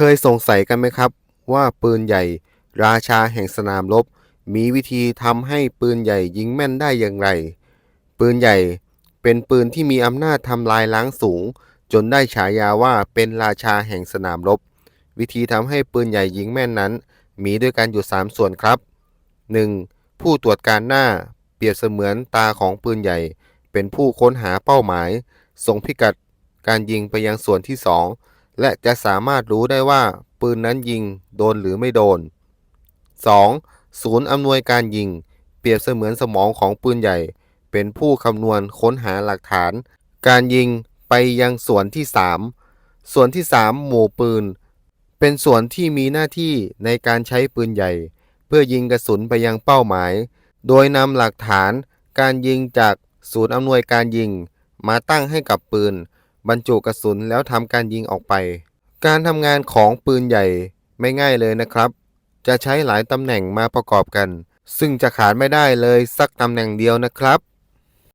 เคยสงสัยกันไหมครับ ว่าปืนใหญ่ ราชาแห่งสนามรบ มีวิธีทำให้ปืนใหญ่ยิงแม่นได้อย่างไร ปืนใหญ่เป็นปืนที่มีอำนาจทำลายล้างสูง จนได้ฉายาว่าเป็นราชาแห่งสนามรบ วิธีทำให้ปืนใหญ่ยิงแม่นนั้น มีด้วยกันอยู่ 3 ส่วนครับ 1. ผู้ตรวจการหน้าเปรียบเสมือนตาของปืนใหญ่ เป็นผู้ค้นหาเป้าหมาย ส่งพิกัดการยิงไปยังส่วนที่ 2 และจะสามารถรู้ได้ว่าปืนนั้นยิงโดนหรือไม่โดน 2. ศูนย์อำนวยการยิง เปรียบเสมือนสมองของปืนใหญ่ เป็นผู้คำนวณค้นหาหลักฐาน การยิงไปยังส่วนที่ 3 ส่วนที่ 3 หมู่ปืน เป็นส่วนที่มีหน้าที่ในการใช้ปืนใหญ่ เพื่อยิงกระสุนไปยังเป้าหมาย โดยนำหลักฐานการยิงจากศูนย์อำนวยการยิง มาตั้งให้กับปืน บรรจุกระสุนแล้วทำการยิงออกไป การทำงานของปืนใหญ่ไม่ง่ายเลยนะครับ จะใช้หลายตำแหน่งมาประกอบกัน ซึ่งจะขาดไม่ได้เลยสักตำแหน่งเดียวนะครับ